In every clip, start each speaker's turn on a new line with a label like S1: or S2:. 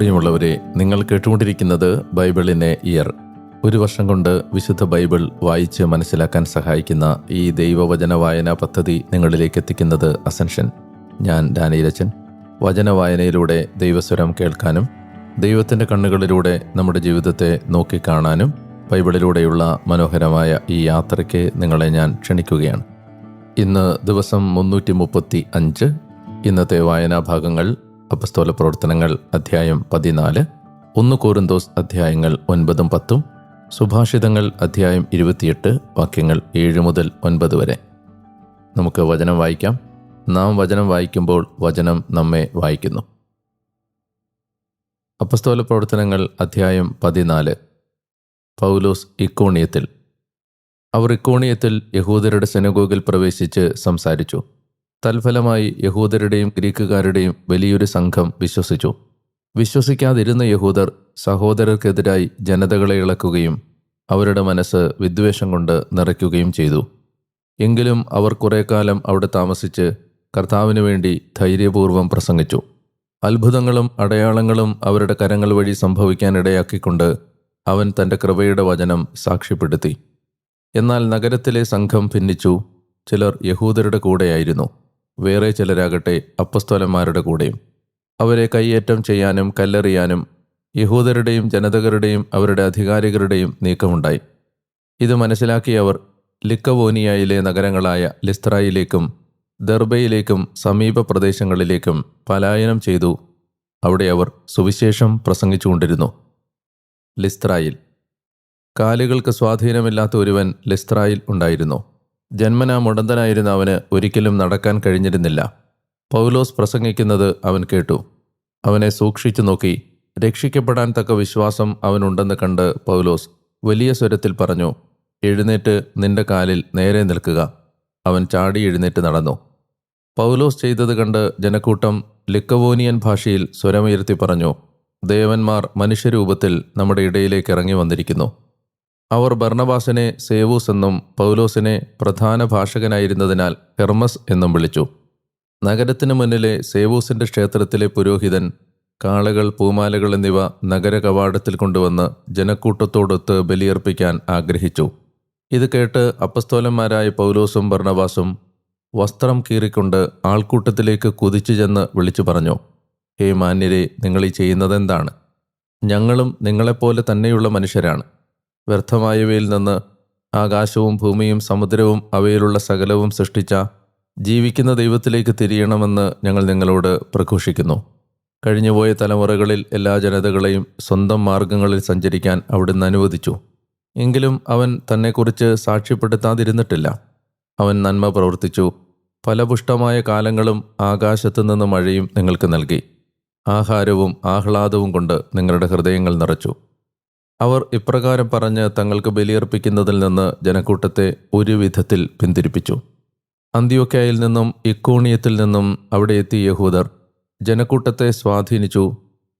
S1: പ്രിയമുള്ളവരെ നിങ്ങൾ കേട്ടുകൊണ്ടിരിക്കുന്നത് ബൈബിളിനെ ഇയർ. ഒരു വർഷം കൊണ്ട് വിശുദ്ധ ബൈബിൾ വായിച്ച് മനസ്സിലാക്കാൻ സഹായിക്കുന്ന ഈ ദൈവവചന വായന പദ്ധതി നിങ്ങളിലേക്ക് എത്തിക്കുന്നത് അസൻഷൻ ഞാൻ ഡാനിയിലച്ചൻ വചന വായനയിലൂടെ ദൈവസ്വരം കേൾക്കാനും ദൈവത്തിന്റെ കണ്ണുകളിലൂടെ നമ്മുടെ ജീവിതത്തെ നോക്കിക്കാണാനും ബൈബിളിലൂടെയുള്ള മനോഹരമായ ഈ യാത്രയ്ക്ക് നിങ്ങളെ ഞാൻ ക്ഷണിക്കുകയാണ്. ഇന്ന് ദിവസം മുന്നൂറ്റി മുപ്പത്തി അഞ്ച് ഇന്നത്തെ വായനാഭാഗങ്ങൾ അപ്പസ്തോല പ്രവർത്തനങ്ങൾ അധ്യായം പതിനാല് ഒന്ന് കോരുന്തോസ് അധ്യായങ്ങൾ ഒൻപതും പത്തും സുഭാഷിതങ്ങൾ അധ്യായം ഇരുപത്തിയെട്ട് വാക്യങ്ങൾ ഏഴ് മുതൽ ഒൻപത് വരെ. നമുക്ക് വചനം വായിക്കാം. നാം വചനം വായിക്കുമ്പോൾ വചനം നമ്മെ വായിക്കുന്നു. അപസ്തോല പ്രവർത്തനങ്ങൾ അധ്യായം പതിനാല് പൗലോസ് ഇക്കോണിയത്തിൽ. അവർ ഇക്കോണിയത്തിൽ യഹൂദരുടെ സെനഗോഗിൽ പ്രവേശിച്ച് സംസാരിച്ചു. തൽഫലമായി യഹൂദരുടെയും ഗ്രീക്കുകാരുടെയും വലിയൊരു സംഘം വിശ്വസിച്ചു. വിശ്വസിക്കാതിരുന്ന യഹൂദർ സഹോദരർക്കെതിരായി ജനതകളെ ഇളക്കുകയും അവരുടെ മനസ്സ് വിദ്വേഷം കൊണ്ട് നിറയ്ക്കുകയും ചെയ്തു. എങ്കിലും അവർ കുറേ കാലം അവിടെ താമസിച്ച് കർത്താവിനു വേണ്ടി ധൈര്യപൂർവം പ്രസംഗിച്ചു. അത്ഭുതങ്ങളും അടയാളങ്ങളും അവരുടെ കരങ്ങൾ വഴി സംഭവിക്കാനിടയാക്കിക്കൊണ്ട് അവൻ തന്റെ കൃപയുടെ വചനം സാക്ഷ്യപ്പെടുത്തി. എന്നാൽ നഗരത്തിലെ സംഘം ഭിന്നിച്ചു. ചിലർ യഹൂദരുടെ കൂടെയായിരുന്നു. വേറെ ചിലരാകട്ടെ അപ്പസ്തോലന്മാരുടെ കൂടെയും. അവരെ കൈയേറ്റം ചെയ്യാനും കല്ലെറിയാനും യഹൂദരുടെയും ജനതകരുടെയും അവരുടെ അധികാരികളുടെയും നീക്കമുണ്ടായി. ഇത് മനസ്സിലാക്കിയവർ ലിക്കവോനിയയിലെ നഗരങ്ങളായ ലിസ്ത്രയിലേക്കും ദർബയിലേക്കും സമീപ പ്രദേശങ്ങളിലേക്കും പലായനം ചെയ്തു. അവിടെ അവർ സുവിശേഷം പ്രസംഗിച്ചുകൊണ്ടിരുന്നു. ലിസ്ത്രായിൽ കാലുകൾക്ക് സ്വാധീനമില്ലാത്ത ഒരുവൻ ലിസ്ത്രായിൽ ഉണ്ടായിരുന്നു. ജന്മനാ മുടന്തനായിരുന്ന അവന് ഒരിക്കലും നടക്കാൻ കഴിഞ്ഞിരുന്നില്ല. പൗലോസ് പ്രസംഗിക്കുന്നത് അവൻ കേട്ടു. അവനെ സൂക്ഷിച്ചു നോക്കി. രക്ഷിക്കപ്പെടാൻ തക്ക വിശ്വാസം അവനുണ്ടെന്ന് കണ്ട് പൗലോസ് വലിയ സ്വരത്തിൽ പറഞ്ഞു എഴുന്നേറ്റ് നിന്റെ കാലിൽ നേരെ നിൽക്കുക. അവൻ ചാടി എഴുന്നേറ്റ് നടന്നു. പൗലോസ് ചെയ്തത് കണ്ട് ജനക്കൂട്ടം ലിക്കവോനിയൻ ഭാഷയിൽ സ്വരമുയർത്തി പറഞ്ഞു ദേവന്മാർ മനുഷ്യരൂപത്തിൽ നമ്മുടെ ഇടയിലേക്ക് ഇറങ്ങി വന്നിരിക്കുന്നു. അവർ ബർണബാസിനെ സേവൂസ് എന്നും പൗലോസിനെ പ്രധാന ഭാഷകനായിരുന്നതിനാൽ ഹെർമസ് എന്നും വിളിച്ചു. നഗരത്തിനു മുന്നിലെ സേവൂസിന്റെ ക്ഷേത്രത്തിലെ പുരോഹിതൻ കാളകൾ പൂമാലകൾ എന്നിവ നഗര കവാടത്തിൽ കൊണ്ടുവന്ന് ജനക്കൂട്ടത്തോടൊത്ത് ബലിയർപ്പിക്കാൻ ആഗ്രഹിച്ചു. ഇത് കേട്ട് അപ്പസ്തോലന്മാരായ പൗലോസും ബർണബാസും വസ്ത്രം കീറിക്കൊണ്ട് ആൾക്കൂട്ടത്തിലേക്ക് കുതിച്ചു ചെന്ന് വിളിച്ചു പറഞ്ഞു ഹേ മാന്യരെ നിങ്ങൾ ഈ ചെയ്യുന്നതെന്താണ്? ഞങ്ങളും നിങ്ങളെപ്പോലെ തന്നെയുള്ള മനുഷ്യരാണ്. വ്യർത്ഥമായവയിൽ നിന്ന് ആകാശവും ഭൂമിയും സമുദ്രവും അവയിലുള്ള സകലവും സൃഷ്ടിച്ച ജീവിക്കുന്ന ദൈവത്തിലേക്ക് തിരിയണമെന്ന് ഞങ്ങൾ നിങ്ങളോട് പ്രഘോഷിക്കുന്നു. കഴിഞ്ഞുപോയ തലമുറകളിൽ എല്ലാ ജനതകളെയും സ്വന്തം മാർഗങ്ങളിൽ സഞ്ചരിക്കാൻ അവിടുന്ന് അനുവദിച്ചു. എങ്കിലും അവൻ തന്നെക്കുറിച്ച് സാക്ഷ്യപ്പെടുത്താതിരുന്നിട്ടില്ല. അവൻ നന്മ പ്രവർത്തിച്ചു. ഫലപുഷ്ടമായ കാലങ്ങളും ആകാശത്തു നിന്ന് മഴയും നിങ്ങൾക്ക് നൽകി. ആഹാരവും ആഹ്ലാദവും കൊണ്ട് നിങ്ങളുടെ ഹൃദയങ്ങൾ നിറച്ചു. അവർ ഇപ്രകാരം പറഞ്ഞ് തങ്ങൾക്ക് ബലിയർപ്പിക്കുന്നതിൽ നിന്ന് ജനക്കൂട്ടത്തെ ഒരു വിധത്തിൽ പിന്തിരിപ്പിച്ചു. അന്ത്യോക്കയിൽ നിന്നും ഇക്കോണിയത്തിൽ നിന്നും അവിടെ എത്തിയ യഹൂദർ ജനക്കൂട്ടത്തെ സ്വാധീനിച്ചു.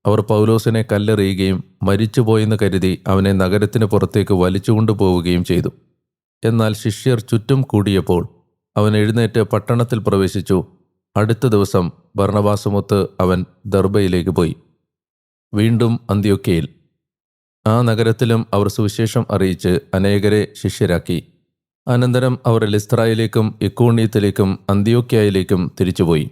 S1: അവർ പൗലോസിനെ കല്ലെറിയുകയും മരിച്ചുപോയെന്ന് കരുതി അവനെ നഗരത്തിന് പുറത്തേക്ക് വലിച്ചുകൊണ്ടുപോവുകയും ചെയ്തു. എന്നാൽ ശിഷ്യർ ചുറ്റും കൂടിയപ്പോൾ അവൻ എഴുന്നേറ്റ് പട്ടണത്തിൽ പ്രവേശിച്ചു. അടുത്ത ദിവസം ഭർണവാസമൊത്ത് അവൻ ദർബയിലേക്ക് പോയി. വീണ്ടും അന്ത്യോക്കയിൽ ആ നഗരത്തിലും അവർ സുവിശേഷം അറിയിച്ച് അനേകരെ ശിഷ്യരാക്കി. അനന്തരം അവർ ലിസ്ത്രായിലേക്കും ഇക്കോണിയത്തിലേക്കും അന്ത്യോക്യായിലേക്കും തിരിച്ചുപോയി.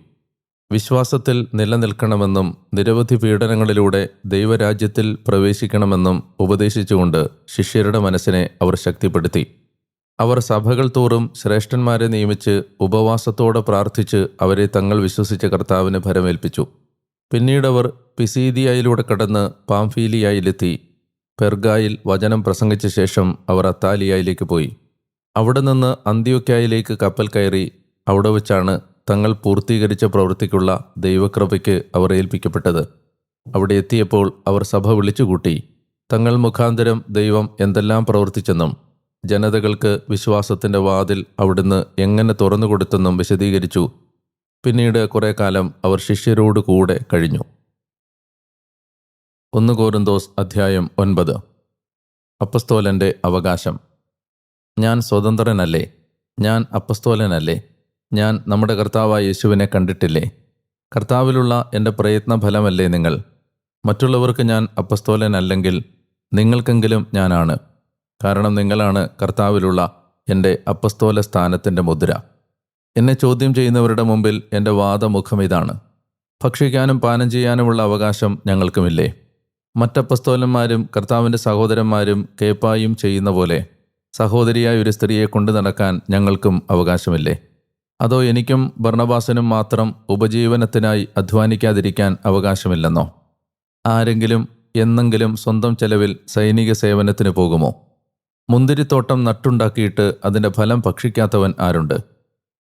S1: വിശ്വാസത്തിൽ നിലനിൽക്കണമെന്നും നിരവധി പീഡനങ്ങളിലൂടെ ദൈവരാജ്യത്തിൽ പ്രവേശിക്കണമെന്നും ഉപദേശിച്ചുകൊണ്ട് ശിഷ്യരുടെ മനസ്സിനെ അവർ ശക്തിപ്പെടുത്തി. അവർ സഭകൾ തോറും ശ്രേഷ്ഠന്മാരെ നിയമിച്ച് ഉപവാസത്തോടെ പ്രാർത്ഥിച്ച് അവരെ തങ്ങൾ വിശ്വസിച്ച കർത്താവിന് ഭരമേൽപ്പിച്ചു. പിന്നീടവർ പിസീദിയയിലൂടെ കടന്ന് പാംഫീലിയയിലെത്തി. പെർഗായിൽ വചനം പ്രസംഗിച്ച ശേഷം അവർ അത്താലിയായിലേക്ക് പോയി. അവിടെ നിന്ന് അന്ത്യോക്യായിലേക്ക് കപ്പൽ കയറി അവിടെ വെച്ചാണ് തങ്ങൾ പൂർത്തീകരിച്ച പ്രവൃത്തിക്കുള്ള ദൈവകൃപയ്ക്ക് അവർ ഏൽപ്പിക്കപ്പെട്ടത്. അവിടെ എത്തിയപ്പോൾ അവർ സഭ വിളിച്ചുകൂട്ടി. തങ്ങൾ മുഖാന്തരം ദൈവം എന്തെല്ലാം പ്രവർത്തിച്ചെന്നും ജനതകൾക്ക് വിശ്വാസത്തിന്റെ വാതിൽ അവിടുന്ന് എങ്ങനെ തുറന്നുകൊടുത്തെന്നും വിശദീകരിച്ചു. പിന്നീട് കുറേ കാലം അവർ ശിഷ്യരോട് കൂടെ കഴിഞ്ഞു. ഒന്ന് കോരിന്തോസ് അധ്യായം ഒൻപത്. അപ്പസ്തോലന്റെ അവകാശം. ഞാൻ സ്വതന്ത്രനല്ലേ? ഞാൻ അപ്പസ്തോലനല്ലേ? ഞാൻ നമ്മുടെ കർത്താവായ യേശുവിനെ കണ്ടിട്ടില്ലേ? കർത്താവിലുള്ള എന്റെ പ്രയത്ന ഫലമല്ലേ നിങ്ങൾ? മറ്റുള്ളവർക്ക് ഞാൻ അപ്പസ്തോലനല്ലെങ്കിൽ നിങ്ങൾക്കെങ്കിലും ഞാനാണ്. കാരണം നിങ്ങളാണ് കർത്താവിലുള്ള എന്റെ അപ്പസ്തോല സ്ഥാനത്തിന്റെ മുദ്ര. എന്നെ ചോദ്യം ചെയ്യുന്നവരുടെ മുമ്പിൽ എന്റെ വാദമുഖം ഇതാണ്. ഭക്ഷിക്കാനും പാനം ചെയ്യാനുമുള്ള അവകാശം ഞങ്ങൾക്കുമില്ലേ? മറ്റപ്പസ്തോലന്മാരും കർത്താവിന്റെ സഹോദരന്മാരും കേപ്പായും ചെയ്യുന്ന പോലെ സഹോദരിയായ ഒരു സ്ത്രീയെ കൊണ്ടു നടക്കാൻ ഞങ്ങൾക്കും അവകാശമില്ലേ? അതോ എനിക്കും ഭർണബാസനും മാത്രം ഉപജീവനത്തിനായി അധ്വാനിക്കാതിരിക്കാൻ അവകാശമില്ലെന്നോ? ആരെങ്കിലും എന്നെങ്കിലും സ്വന്തം ചെലവിൽ സൈനിക സേവനത്തിന് പോകുമോ? മുന്തിരിത്തോട്ടം നട്ടുണ്ടാക്കിയിട്ട് അതിന്റെ ഫലം ഭക്ഷിക്കാത്തവൻ ആരുണ്ട്?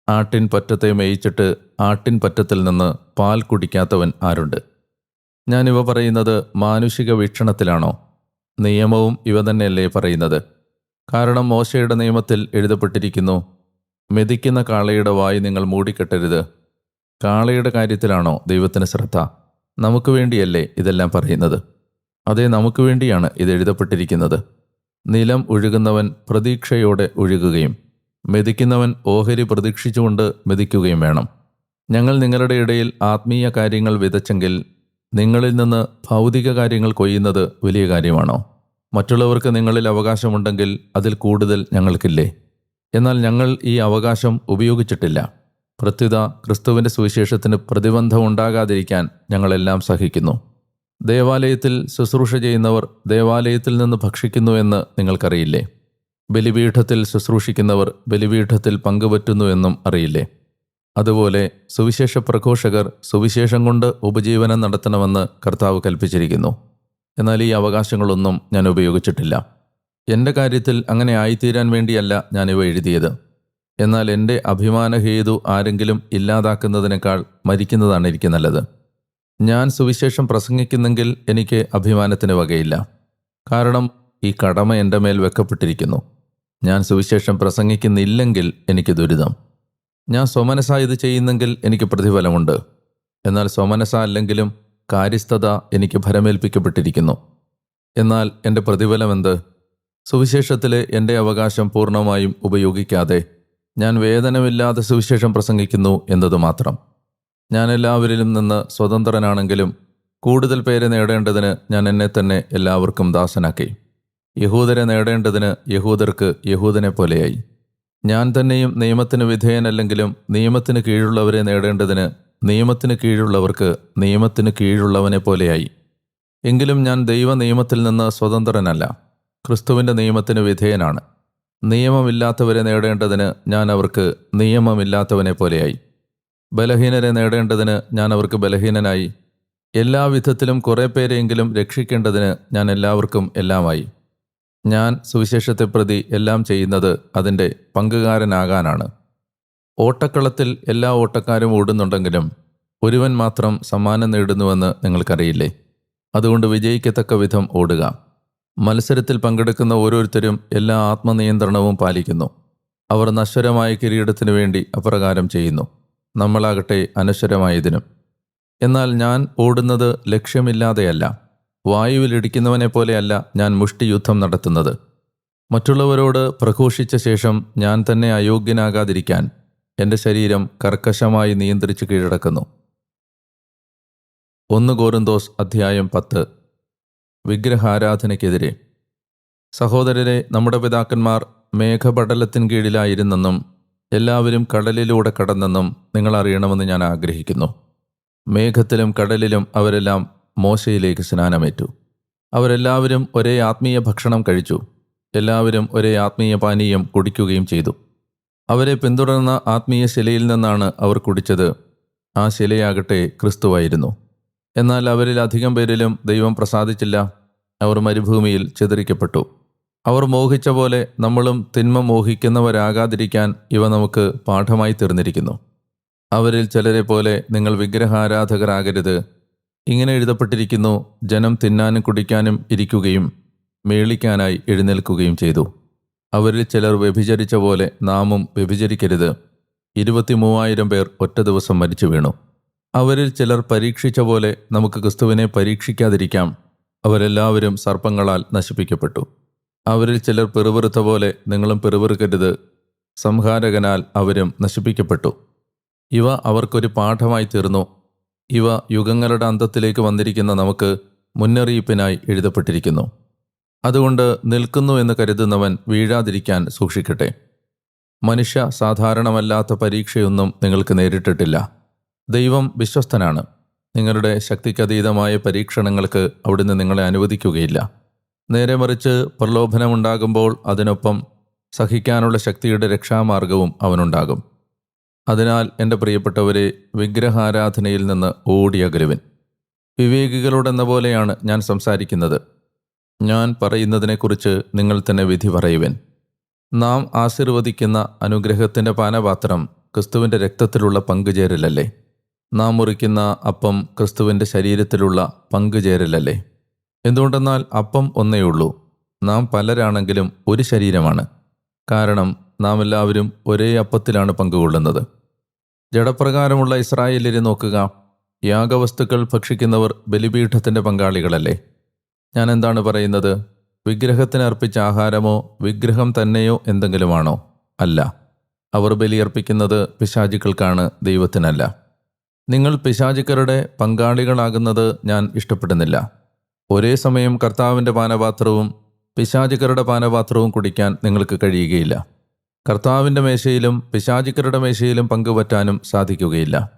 S1: ആട്ടിൻ പറ്റത്തെ മേയിച്ചിട്ട് ആട്ടിൻ പറ്റത്തിൽ നിന്ന് പാൽ കുടിക്കാത്തവൻ ആരുണ്ട്? ഞാനിവ പറയുന്നത് മാനുഷിക വീക്ഷണത്തിലാണോ? നിയമവും ഇവ തന്നെയല്ലേ പറയുന്നത്. കാരണം മോശയുടെ നിയമത്തിൽ എഴുതപ്പെട്ടിരിക്കുന്നു മെതിക്കുന്ന കാളയുടെ വായി നിങ്ങൾ മൂടിക്കെട്ടരുത്. കാളയുടെ കാര്യത്തിലാണോ ദൈവത്തിന് ശ്രദ്ധ? നമുക്ക് വേണ്ടിയല്ലേ ഇതെല്ലാം പറയുന്നത്? അതേ നമുക്ക് വേണ്ടിയാണ് ഇത് എഴുതപ്പെട്ടിരിക്കുന്നത്. നിലം ഒഴുകുന്നവൻ പ്രതീക്ഷയോടെ ഒഴുകുകയും മെതിക്കുന്നവൻ ഓഹരി പ്രതീക്ഷിച്ചുകൊണ്ട് മെതിക്കുകയും വേണം. ഞങ്ങൾ നിങ്ങളുടെ ഇടയിൽ ആത്മീയ കാര്യങ്ങൾ വിതച്ചെങ്കിൽ നിങ്ങളിൽ നിന്ന് ഭൗതിക കാര്യങ്ങൾ കൊയ്യുന്നത് വലിയ കാര്യമാണോ? മറ്റുള്ളവർക്ക് നിങ്ങളിൽ അവകാശമുണ്ടെങ്കിൽ അതിൽ കൂടുതൽ ഞങ്ങൾക്കില്ലേ? എന്നാൽ ഞങ്ങൾ ഈ അവകാശം ഉപയോഗിച്ചിട്ടില്ല. പ്രത്യുത ക്രിസ്തുവിന്റെ സുവിശേഷത്തിന് പ്രതിബന്ധം ഉണ്ടാകാതിരിക്കാൻ ഞങ്ങളെല്ലാം സഹിക്കുന്നു. ദേവാലയത്തിൽ ശുശ്രൂഷ ചെയ്യുന്നവർ ദേവാലയത്തിൽ നിന്ന് ഭക്ഷിക്കുന്നു ഭക്ഷിക്കുന്നുവെന്ന് നിങ്ങൾക്കറിയില്ലേ? ബലിപീഠത്തിൽ ശുശ്രൂഷിക്കുന്നവർ ബലിപീഠത്തിൽ പങ്കുപറ്റുന്നുവെന്നും അറിയില്ലേ? അതുപോലെ സുവിശേഷ പ്രഘോഷകർ സുവിശേഷം കൊണ്ട് ഉപജീവനം നടത്തണമെന്ന് കർത്താവ് കൽപ്പിച്ചിരിക്കുന്നു. എന്നാൽ ഈ അവകാശങ്ങളൊന്നും ഞാൻ ഉപയോഗിച്ചിട്ടില്ല. എന്റെ കാര്യത്തിൽ അങ്ങനെ ആയിത്തീരാൻ വേണ്ടിയല്ല ഞാനിവ എഴുതിയത്. എന്നാൽ എന്റെ അഭിമാനഹേതു ആരെങ്കിലും ഇല്ലാതാക്കുന്നതിനേക്കാൾ മരിക്കുന്നതാണ് എനിക്ക് നല്ലത്. ഞാൻ സുവിശേഷം പ്രസംഗിക്കുന്നെങ്കിൽ എനിക്ക് അഭിമാനത്തിന് വകയില്ല. കാരണം ഈ കടമ എന്റെ മേൽ വെക്കപ്പെട്ടിരിക്കുന്നു. ഞാൻ സുവിശേഷം പ്രസംഗിക്കുന്നില്ലെങ്കിൽ എനിക്ക് ദുരിതം. ഞാൻ സ്വമനസ ഇത് ചെയ്യുന്നെങ്കിൽ എനിക്ക് പ്രതിഫലമുണ്ട്. എന്നാൽ സ്വമനസ അല്ലെങ്കിലും കാര്യസ്ഥത എനിക്ക് ഭരമേൽപ്പിക്കപ്പെട്ടിരിക്കുന്നു. എന്നാൽ എന്റെ പ്രതിഫലം എന്ത് സുവിശേഷത്തിലെ എന്റെ അവകാശം പൂർണമായും ഉപയോഗിക്കാതെ ഞാൻ വേതനമില്ലാതെ സുവിശേഷം പ്രസംഗിക്കുന്നു എന്നത് മാത്രം. ഞാൻ എല്ലാവരിലും നിന്ന് സ്വതന്ത്രനാണെങ്കിലും കൂടുതൽ പേരെ നേടേണ്ടതിന് ഞാൻ എന്നെ തന്നെ എല്ലാവർക്കും ദാസനാക്കി. യഹൂദരെ നേടേണ്ടതിന് യഹൂദർക്ക് യഹൂദനെ പോലെയായി. ഞാൻ തന്നെയും നിയമത്തിന് വിധേയനല്ലെങ്കിലും നിയമത്തിന് കീഴുള്ളവരെ നേടേണ്ടതിന് നിയമത്തിന് കീഴുള്ളവർക്ക് നിയമത്തിന് കീഴുള്ളവനെ പോലെയായി. എങ്കിലും ഞാൻ ദൈവ നിയമത്തിൽ നിന്ന് സ്വതന്ത്രനല്ല. ക്രിസ്തുവിന്റെ നിയമത്തിന് വിധേയനാണ്. നിയമമില്ലാത്തവരെ നേടേണ്ടതിന് ഞാൻ അവർക്ക് നിയമമില്ലാത്തവനെ പോലെയായി. ബലഹീനരെ നേടേണ്ടതിന് ഞാൻ അവർക്ക് ബലഹീനനായി. എല്ലാ വിധത്തിലും കുറേ പേരെയെങ്കിലും രക്ഷിക്കേണ്ടതിന് ഞാൻ എല്ലാവർക്കും എല്ലാമായി. ഞാൻ സുവിശേഷത്തെ പ്രതി എല്ലാം ചെയ്യുന്നത് അതിന്റെ പങ്കുകാരനാകാനാണ്. ഓട്ടക്കളത്തിൽ എല്ലാ ഓട്ടക്കാരും ഓടുന്നുണ്ടെങ്കിലും ഒരുവൻ മാത്രം സമ്മാനം നേടുന്നുവെന്ന് നിങ്ങൾക്കറിയില്ലേ? അതുകൊണ്ട് വിജയിക്കത്തക്ക വിധം ഓടുക. മത്സരത്തിൽ പങ്കെടുക്കുന്ന ഓരോരുത്തരും എല്ലാ ആത്മനിയന്ത്രണവും പാലിക്കുന്നു. അവർ നശ്വരമായ കിരീടത്തിനു വേണ്ടി അപ്രകാരം ചെയ്യുന്നു. നമ്മളാകട്ടെ അനശ്വരമായതിനും. എന്നാൽ ഞാൻ ഓടുന്നത് ലക്ഷ്യമില്ലാതെയല്ല. വായുവിലിടിക്കുന്നവനെ പോലെയല്ല ഞാൻ മുഷ്ടിയുദ്ധം നടത്തുന്നത്. മറ്റുള്ളവരോട് പ്രഘോഷിച്ച ശേഷം ഞാൻ തന്നെ അയോഗ്യനാകാതിരിക്കാൻ എന്റെ ശരീരം കർക്കശമായി നിയന്ത്രിച്ച് കീഴടക്കുന്നു. ഒന്ന് കോരുന്തോസ് അധ്യായം പത്ത്. വിഗ്രഹാരാധനയ്ക്കെതിരെ. സഹോദരരെ നമ്മുടെ പിതാക്കന്മാർ മേഘപടലത്തിൻ കീഴിലായിരുന്നെന്നും എല്ലാവരും കടലിലൂടെ കടന്നെന്നും നിങ്ങൾ അറിയണമെന്ന് ഞാൻ ആഗ്രഹിക്കുന്നു. മേഘത്തിലും കടലിലും അവരെല്ലാം മോശയിലേക്ക് സ്നാനമേറ്റു. അവരെല്ലാവരും ഒരേ ആത്മീയ ഭക്ഷണം കഴിച്ചു. എല്ലാവരും ഒരേ ആത്മീയ പാനീയം കുടിക്കുകയും ചെയ്തു. അവരെ പിന്തുടർന്ന ആത്മീയ ശിലയിൽ നിന്നാണ് അവർ കുടിച്ചത്. ആ ശിലയാകട്ടെ ക്രിസ്തുവായിരുന്നു. എന്നാൽ അവരിൽ അധികം പേരിലും ദൈവം പ്രസാദിച്ചില്ല. അവർ മരുഭൂമിയിൽ ചിതറിക്കപ്പെട്ടു. അവർ മോഹിച്ച പോലെ നമ്മളും തിന്മ മോഹിക്കുന്നവരാകാതിരിക്കാൻ ഇവ നമുക്ക് പാഠമായി തീർന്നിരിക്കുന്നു. അവരിൽ ചിലരെ പോലെ നിങ്ങൾ വിഗ്രഹാരാധകരാകരുത്. ഇങ്ങനെ എഴുതപ്പെട്ടിരിക്കുന്നു ജനം തിന്നാനും കുടിക്കാനും ഇരിക്കുകയും മേളിക്കാനായി എഴുന്നേൽക്കുകയും ചെയ്തു. അവരിൽ ചിലർ വ്യഭിചരിച്ച പോലെ നാമും വ്യഭിചരിക്കരുത്. ഇരുപത്തിമൂവായിരം പേർ ഒറ്റ ദിവസം മരിച്ചു വീണു. അവരിൽ ചിലർ പരീക്ഷിച്ച പോലെ നമുക്ക് ക്രിസ്തുവിനെ പരീക്ഷിക്കാതിരിക്കാം. അവരെല്ലാവരും സർപ്പങ്ങളാൽ നശിപ്പിക്കപ്പെട്ടു. അവരിൽ ചിലർ പെറുപെറുത്ത പോലെ നിങ്ങളും പെറുപെറുക്കരുത്. സംഹാരകനാൽ അവരും നശിപ്പിക്കപ്പെട്ടു. ഇവ അവർക്കൊരു പാഠമായി തീർന്നു ഇവ യുഗങ്ങളുടെ അന്തത്തിലേക്ക് വന്നിരിക്കുന്ന നമുക്ക് മുന്നറിയിപ്പിനായി എഴുതപ്പെട്ടിരിക്കുന്നു. അതുകൊണ്ട് നിൽക്കുന്നു എന്ന് കരുതുന്നവൻ വീഴാതിരിക്കാൻ സൂക്ഷിക്കട്ടെ. മനുഷ്യ സാധാരണമല്ലാത്ത പരീക്ഷയൊന്നും നിങ്ങൾക്ക് നേരിട്ടിട്ടില്ല. ദൈവം വിശ്വസ്തനാണ്. നിങ്ങളുടെ ശക്തിക്കതീതമായ പരീക്ഷണങ്ങൾക്ക് അവിടുന്ന് നിങ്ങളെ അനുവദിക്കുകയില്ല. നേരെ മറിച്ച് പ്രലോഭനമുണ്ടാകുമ്പോൾ അതിനൊപ്പം സഹിക്കാനുള്ള ശക്തിയുടെ രക്ഷാമാർഗവും അവനുണ്ടാകും. അതിനാൽ എന്റെ പ്രിയപ്പെട്ടവരെ വിഗ്രഹാരാധനയിൽ നിന്ന് ഓടിയകലുവിൻ വിവേകികളോടെന്ന പോലെയാണ് ഞാൻ സംസാരിക്കുന്നത്. ഞാൻ പറയുന്നതിനെക്കുറിച്ച് നിങ്ങൾ തന്നെ വിധി പറയുവൻ. നാം ആശീർവദിക്കുന്ന അനുഗ്രഹത്തിന്റെ പാനപാത്രം ക്രിസ്തുവിന്റെ രക്തത്തിലുള്ള പങ്കുചേരലല്ലേ? നാം മുറിക്കുന്ന അപ്പം ക്രിസ്തുവിന്റെ ശരീരത്തിലുള്ള പങ്കുചേരലല്ലേ? എന്തുകൊണ്ടെന്നാൽ അപ്പം ഒന്നേയുള്ളൂ നാം പലരാണെങ്കിലും ഒരു ശരീരമാണ്. കാരണം നാം എല്ലാവരും ഒരേ അപ്പത്തിലാണ് പങ്കുകൊള്ളുന്നത്. ജഡപ്രകാരമുള്ള ഇസ്രായേലിനെ നോക്കുക. യാഗവസ്തുക്കൾ ഭക്ഷിക്കുന്നവർ ബലിപീഠത്തിന്റെ പങ്കാളികളല്ലേ? ഞാൻ എന്താണ് പറയുന്നത്? വിഗ്രഹത്തിന് അർപ്പിച്ച ആഹാരമോ വിഗ്രഹം തന്നെയോ എന്തെങ്കിലുമാണോ? അല്ല. അവർ ബലിയർപ്പിക്കുന്നത് പിശാചുക്കൾക്കാണ് ദൈവത്തിനല്ല. നിങ്ങൾ പിശാചുക്കരുടെ പങ്കാളികളാകുന്നത് ഞാൻ ഇഷ്ടപ്പെടുന്നില്ല. ഒരേ സമയം കർത്താവിന്റെ പാനപാത്രവും പിശാചുക്കരുടെ പാനപാത്രവും കുടിക്കാൻ നിങ്ങൾക്ക് കഴിയുകയില്ല. കർത്താവിന്റെ മേശയിലും പിശാചിക്കരുടെ മേശയിലും പങ്കുപറ്റാനും സാധിക്കുകയില്ല.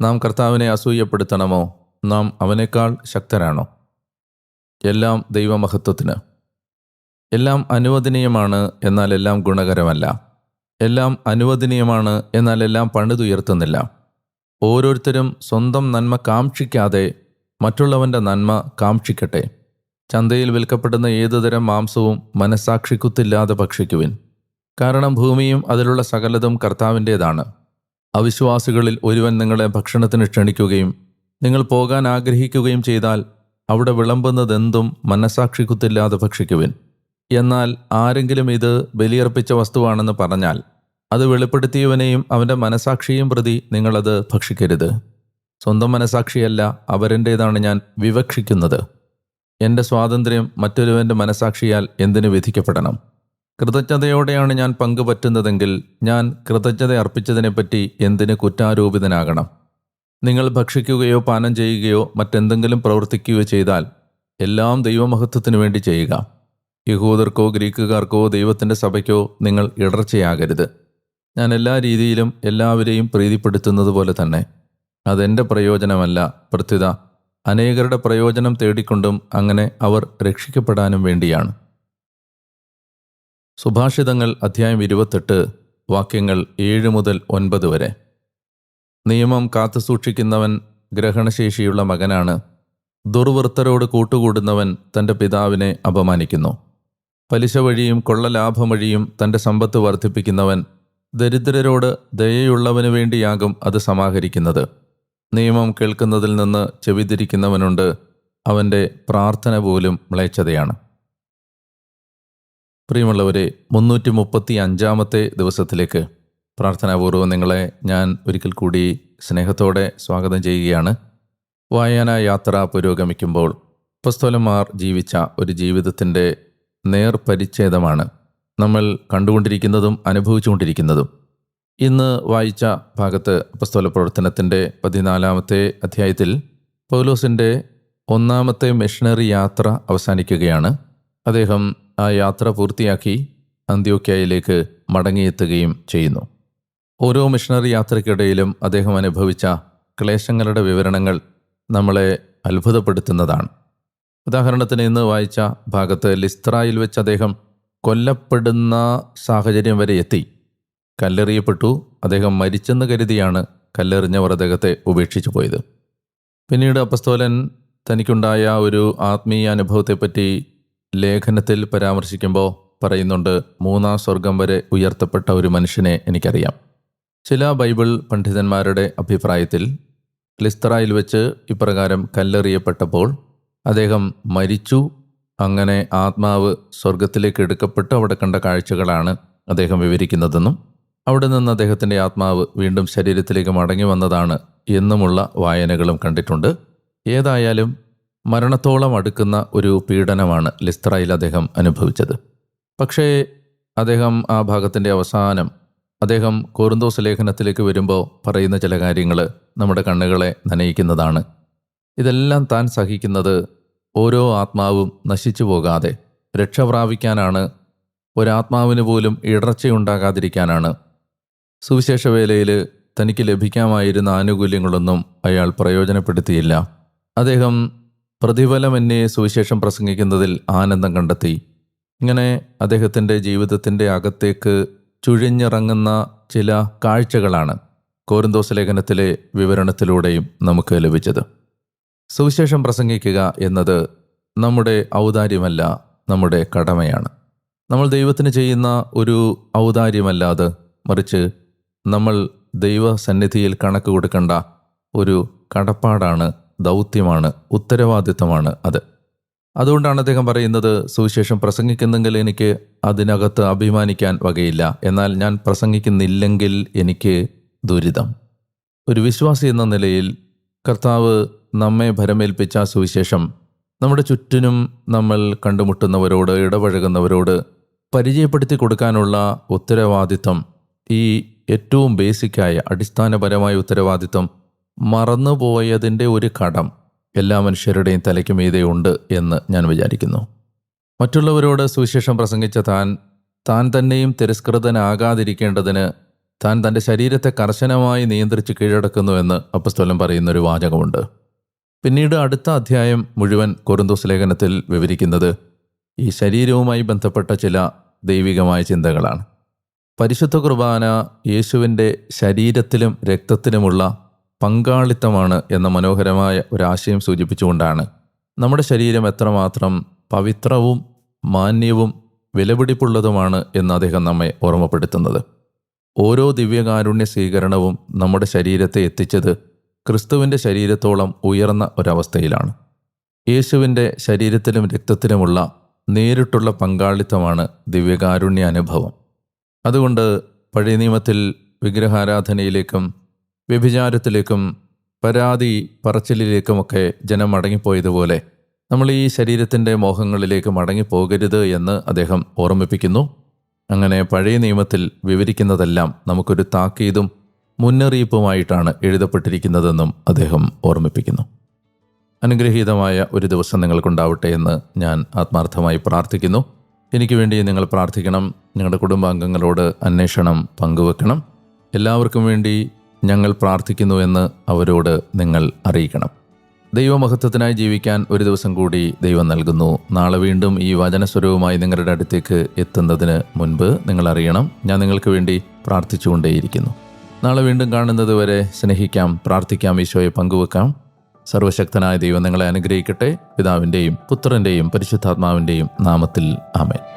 S1: നാം കർത്താവിനെ അസൂയപ്പെടുത്തണമോ? നാം അവനേക്കാൾ ശക്തരാണോ? എല്ലാം ദൈവമഹത്വത്തിന്. എല്ലാം അനുവദനീയമാണ് എന്നാൽ എല്ലാം ഗുണകരമല്ല. എല്ലാം അനുവദനീയമാണ് എന്നാൽ എല്ലാം പണിതുയർത്തുന്നില്ല. ഓരോരുത്തരും സ്വന്തം നന്മ കാക്ഷിക്കാതെ മറ്റുള്ളവന്റെ നന്മ കാക്ഷിക്കട്ടെ. ചന്തയിൽ വിൽക്കപ്പെടുന്ന ഏതുതരം മാംസവും മനസാക്ഷിക്കുത്തില്ലാതെ ഭക്ഷിക്കുവിൻ. കാരണം ഭൂമിയും അതിലുള്ള സകലതും കർത്താവിന്റേതാണ്. അവിശ്വാസികളിൽ ഒരുവൻ നിങ്ങളെ ഭക്ഷണത്തിന് ക്ഷണിക്കുകയും നിങ്ങൾ പോകാൻ ആഗ്രഹിക്കുകയും ചെയ്താൽ അവിടെ വിളമ്പുന്നതെന്തും മനസാക്ഷിക്കുത്തില്ലാതെ ഭക്ഷിക്കുവിൻ. എന്നാൽ ആരെങ്കിലും ഇത് ബലിയർപ്പിച്ച വസ്തുവാണെന്ന് പറഞ്ഞാൽ അത് വെളിപ്പെടുത്തിയവനെയും അവന്റെ മനസാക്ഷിയും പ്രതി നിങ്ങളത് ഭക്ഷിക്കരുത്. സ്വന്തം മനസാക്ഷിയല്ല അവരന്റേതാണ് ഞാൻ വിവക്ഷിക്കുന്നത്. എന്റെ സ്വാതന്ത്ര്യം മറ്റൊരുവന്റെ മനസാക്ഷിയാൽ എന്തിനു വിധിക്കപ്പെടണം? കൃതജ്ഞതയോടെയാണ് ഞാൻ പങ്കുപറ്റുന്നതെങ്കിൽ ഞാൻ കൃതജ്ഞത അർപ്പിച്ചതിനെപ്പറ്റി എന്തിന് കുറ്റാരോപിതനാകണം? നിങ്ങൾ ഭക്ഷിക്കുകയോ പാനം ചെയ്യുകയോ മറ്റെന്തെങ്കിലും പ്രവർത്തിക്കുകയോ ചെയ്താൽ എല്ലാം ദൈവമഹത്വത്തിനു വേണ്ടി ചെയ്യുക. യഹൂദർക്കോ ഗ്രീക്കുകാർക്കോ ദൈവത്തിന്റെ സഭയ്ക്കോ നിങ്ങൾ ഇടർച്ചയാകരുത്. ഞാൻ എല്ലാ രീതിയിലും എല്ലാവരെയും പ്രീതിപ്പെടുത്തുന്നത് പോലെ തന്നെ. അതെന്റെ പ്രയോജനമല്ല പ്രത്യുത. അനേകരുടെ പ്രയോജനം തേടിക്കൊണ്ടും അങ്ങനെ അവർ രക്ഷിക്കപ്പെടാനും വേണ്ടിയാണ്. സുഭാഷിതങ്ങൾ അധ്യായം ഇരുപത്തെട്ട് വാക്യങ്ങൾ ഏഴ് മുതൽ ഒൻപത് വരെ. നിയമം കാത്തു സൂക്ഷിക്കുന്നവൻ ഗ്രഹണശേഷിയുള്ള മകനാണ്. ദുർവൃത്തരോട് കൂട്ടുകൂടുന്നവൻ തന്റെ പിതാവിനെ അപമാനിക്കുന്നു. പലിശ വഴിയും കൊള്ളലാഭം വഴിയും തന്റെ സമ്പത്ത് വർദ്ധിപ്പിക്കുന്നവൻ ദരിദ്രരോട് ദയയുള്ളവനു വേണ്ടിയാകും അത് സമാഹരിക്കുന്നത്. നിയമം കേൾക്കുന്നതിൽ നിന്ന് ചെവിതിരിക്കുന്നവനുണ്ട്. അവന്റെ പ്രാർത്ഥന പോലും മ്ലേച്ഛതയാണ്. പ്രിയമുള്ളവരെ മുന്നൂറ്റി മുപ്പത്തി അഞ്ചാമത്തെ ദിവസത്തിലേക്ക് പ്രാർത്ഥനാപൂർവം നിങ്ങളെ ഞാൻ ഒരിക്കൽ കൂടി സ്നേഹത്തോടെ സ്വാഗതം ചെയ്യുകയാണ്. വായന യാത്ര പുരോഗമിക്കുമ്പോൾ പുസ്തോലന്മാർ ജീവിച്ച ഒരു ജീവിതത്തിന്റെ നേർപരിച്ഛേദമാണ് നമ്മൾ കണ്ടുകൊണ്ടിരിക്കുന്നതും അനുഭവിച്ചുകൊണ്ടിരിക്കുന്നതും. ഇന്ന് വായിച്ച ഭാഗത്ത് പുസ്തോല പ്രവർത്തനത്തിന്റെ പതിനാലാമത്തെ അധ്യായത്തിൽ പൗലോസിന്റെ ഒന്നാമത്തെ മിഷണറി യാത്ര അവസാനിക്കുകയാണ്. അദ്ദേഹം ആ യാത്ര പൂർത്തിയാക്കി അന്ത്യോക്യയിലേക്ക് മടങ്ങിയെത്തുകയും ചെയ്യുന്നു. ഓരോ മിഷണറി യാത്രയ്ക്കിടയിലും അദ്ദേഹം അനുഭവിച്ച ക്ലേശങ്ങളുടെ വിവരണങ്ങൾ നമ്മളെ അത്ഭുതപ്പെടുത്തുന്നതാണ്. ഉദാഹരണത്തിന് ഇന്ന് വായിച്ച ഭാഗത്ത് ലിസ്ത്രായിൽ വെച്ച് അദ്ദേഹം കൊല്ലപ്പെടുന്ന സാഹചര്യം വരെ എത്തി. കല്ലെറിയപ്പെട്ടു. അദ്ദേഹം മരിച്ചെന്ന് കരുതിയാണ് കല്ലെറിഞ്ഞവർ അദ്ദേഹത്തെ ഉപേക്ഷിച്ചു പോയത്. പിന്നീട് അപ്പസ്തോലൻ തനിക്കുണ്ടായ ഒരു ആത്മീയ അനുഭവത്തെപ്പറ്റി ലേഖനത്തിൽ പരാമർശിക്കുമ്പോൾ പറയുന്നുണ്ട് മൂന്നാം സ്വർഗം വരെ ഉയർത്തപ്പെട്ട ഒരു മനുഷ്യനെ എനിക്കറിയാം. ചില ബൈബിൾ പണ്ഡിതന്മാരുടെ അഭിപ്രായത്തിൽ ക്ലിസ്തറായിൽ വെച്ച് ഇപ്രകാരം കല്ലെറിയപ്പെട്ടപ്പോൾ അദ്ദേഹം മരിച്ചു. അങ്ങനെ ആത്മാവ് സ്വർഗത്തിലേക്ക് എടുക്കപ്പെട്ട്. അവിടെ കണ്ട കാഴ്ചകളാണ് അദ്ദേഹം വിവരിക്കുന്നതെന്നും അവിടെ നിന്ന് അദ്ദേഹത്തിന്റെ ആത്മാവ് വീണ്ടും ശരീരത്തിലേക്ക് മടങ്ങി വന്നതാണ് എന്നുമുള്ള വായനകളും കണ്ടിട്ടുണ്ട്. ഏതായാലും മരണത്തോളം അടുക്കുന്ന ഒരു പീഡനമാണ് ലിസ്ത്രയിൽ അദ്ദേഹം അനുഭവിച്ചത്. പക്ഷേ അദ്ദേഹം ആ ഭാഗത്തിന്റെ അവസാനം അദ്ദേഹം കോറിന്തോസ് ലേഖനത്തിലേക്ക് വരുമ്പോൾ പറയുന്ന ചില കാര്യങ്ങൾ നമ്മുടെ കണ്ണുകളെ നനയിക്കുന്നതാണ്. ഇതെല്ലാം താൻ സഹിക്കുന്നത് ഓരോ ആത്മാവും നശിച്ചു പോകാതെ രക്ഷ പ്രാപിക്കാനാണ് ഒരാത്മാവിന് പോലും ഇടർച്ചയുണ്ടാകാതിരിക്കാനാണ്. സുവിശേഷ വേലയിൽ തനിക്ക് ലഭിക്കാമായിരുന്ന ആനുകൂല്യങ്ങളൊന്നും അയാൾ പ്രയോജനപ്പെടുത്തിയില്ല. അദ്ദേഹം പ്രതിഫലം എന്നെ സുവിശേഷം പ്രസംഗിക്കുന്നതിൽ ആനന്ദം കണ്ടെത്തി. ഇങ്ങനെ അദ്ദേഹത്തിന്റെ ജീവിതത്തിന്റെ അകത്തേക്ക് ചുഴിഞ്ഞിറങ്ങുന്ന ചില കാഴ്ചകളാണ് കോരിന്തോസ് ലേഖനത്തിലെ വിവരണത്തിലൂടെയും നമുക്ക് ലഭിച്ചത്. സുവിശേഷം പ്രസംഗിക്കുക എന്നത് നമ്മുടെ ഔദാര്യമല്ല നമ്മുടെ കടമയാണ്. നമ്മൾ ദൈവത്തിന് ചെയ്യുന്ന ഒരു ഔദാര്യമല്ലാതെ മറിച്ച് നമ്മൾ ദൈവസന്നിധിയിൽ കണക്ക് കൊടുക്കേണ്ട ഒരു കടപ്പാടാണ് ദൗത്യമാണ് ഉത്തരവാദിത്തമാണ് അത്. അതുകൊണ്ടാണ് അദ്ദേഹം പറയുന്നത് സുവിശേഷം പ്രസംഗിക്കുന്നെങ്കിൽ എനിക്ക് അതിനകത്ത് അഭിമാനിക്കാൻ വകയില്ല. എന്നാൽ ഞാൻ പ്രസംഗിക്കുന്നില്ലെങ്കിൽ എനിക്ക് ദുരിതം. ഒരു വിശ്വാസി എന്ന നിലയിൽ കർത്താവ് നമ്മെ ഭരമേൽപ്പിച്ച സുവിശേഷം നമ്മുടെ ചുറ്റിനും നമ്മൾ കണ്ടുമുട്ടുന്നവരോട് ഇടപഴകുന്നവരോട് പരിചയപ്പെടുത്തി കൊടുക്കാനുള്ള ഉത്തരവാദിത്വം ഈ ഏറ്റവും ബേസിക്കായ അടിസ്ഥാനപരമായ ഉത്തരവാദിത്വം മറന്നുപോയതിന്റെ ഒരു കടം എല്ലാ മനുഷ്യരുടെയും തലയ്ക്ക് ഉണ്ട് എന്ന് ഞാൻ വിചാരിക്കുന്നു. മറ്റുള്ളവരോട് സുവിശേഷം പ്രസംഗിച്ച താൻ താൻ തന്നെയും തിരസ്കൃതനാകാതിരിക്കേണ്ടതിന് താൻ തന്റെ ശരീരത്തെ കർശനമായി നിയന്ത്രിച്ച് കീഴടക്കുന്നു എന്ന് അപ്പസ്തോലൻ പറയുന്നൊരു വാചകമുണ്ട്. പിന്നീട് അടുത്ത അധ്യായം മുഴുവൻ കൊറിന്തോസ് ലേഖനത്തിൽ വിവരിക്കുന്നത് ഈ ശരീരവുമായി ബന്ധപ്പെട്ട ചില ദൈവികമായ ചിന്തകളാണ്. പരിശുദ്ധ കുർബാന യേശുവിന്റെ ശരീരത്തിലും രക്തത്തിലുമുള്ള പങ്കാളിത്തമാണ് എന്ന മനോഹരമായ ഒരാശയം സൂചിപ്പിച്ചുകൊണ്ടാണ്. നമ്മുടെ ശരീരം എത്രമാത്രം പവിത്രവും മാന്യവും വിലപിടിപ്പുള്ളതുമാണ് എന്ന് അദ്ദേഹം നമ്മെ ഓർമ്മപ്പെടുത്തുന്നത്. ഓരോ ദിവ്യകാരുണ്യ സ്വീകരണവും നമ്മുടെ ശരീരത്തെ എത്തിച്ചത് ക്രിസ്തുവിന്റെ ശരീരത്തോളം ഉയർന്ന ഒരവസ്ഥയിലാണ്. യേശുവിന്റെ ശരീരത്തിലും രക്തത്തിലുമുള്ള നേരിട്ടുള്ള പങ്കാളിത്തമാണ് ദിവ്യകാരുണ്യ അനുഭവം. അതുകൊണ്ട് പഴയ നിയമത്തിൽ വിഗ്രഹാരാധനയിലേക്കും വ്യഭിചാരത്തിലേക്കും പരാതി പറച്ചിലിലേക്കുമൊക്കെ ജനം മടങ്ങിപ്പോയതുപോലെ നമ്മൾ ഈ ശരീരത്തിന്റെ മോഹങ്ങളിലേക്ക് മടങ്ങിപ്പോകരുത് എന്ന് അദ്ദേഹം ഓർമ്മിപ്പിക്കുന്നു. അങ്ങനെ പഴയ നിയമത്തിൽ വിവരിക്കുന്നതെല്ലാം നമുക്കൊരു താക്കീതും മുന്നറിയിപ്പുമായിട്ടാണ് എഴുതപ്പെട്ടിരിക്കുന്നതെന്നും അദ്ദേഹം ഓർമ്മിപ്പിക്കുന്നു. അനുഗ്രഹീതമായ ഒരു ദിവസം നിങ്ങൾക്കുണ്ടാവട്ടെ എന്ന് ഞാൻ ആത്മാർത്ഥമായി പ്രാർത്ഥിക്കുന്നു. എനിക്ക് വേണ്ടി നിങ്ങൾ പ്രാർത്ഥിക്കണം നിങ്ങളുടെ കുടുംബാംഗങ്ങളോട് അന്വേഷണം പങ്കുവെക്കണം. എല്ലാവർക്കും വേണ്ടി ഞങ്ങൾ പ്രാർത്ഥിക്കുന്നുവെന്ന് അവരോട് നിങ്ങൾ അറിയിക്കണം. ദൈവമഹത്വത്തിനായി ജീവിക്കാൻ ഒരു ദിവസം കൂടി ദൈവം നൽകുന്നു. നാളെ വീണ്ടും ഈ വചനസ്വരവുമായി നിങ്ങളുടെ അടുത്തേക്ക് എത്തുന്നതിന് മുൻപ് നിങ്ങൾ അറിയണം. ഞാൻ നിങ്ങൾക്ക് വേണ്ടി പ്രാർത്ഥിച്ചുകൊണ്ടേയിരിക്കുന്നു. നാളെ വീണ്ടും കാണുന്നത് വരെ സ്നേഹിക്കാം പ്രാർത്ഥിക്കാം ഈശോയെ പങ്കുവെക്കാം. സർവശക്തനായ ദൈവം നിങ്ങളെ അനുഗ്രഹിക്കട്ടെ. പിതാവിന്റെയും പുത്രന്റെയും പരിശുദ്ധാത്മാവിന്റെയും നാമത്തിൽ ആമേൻ.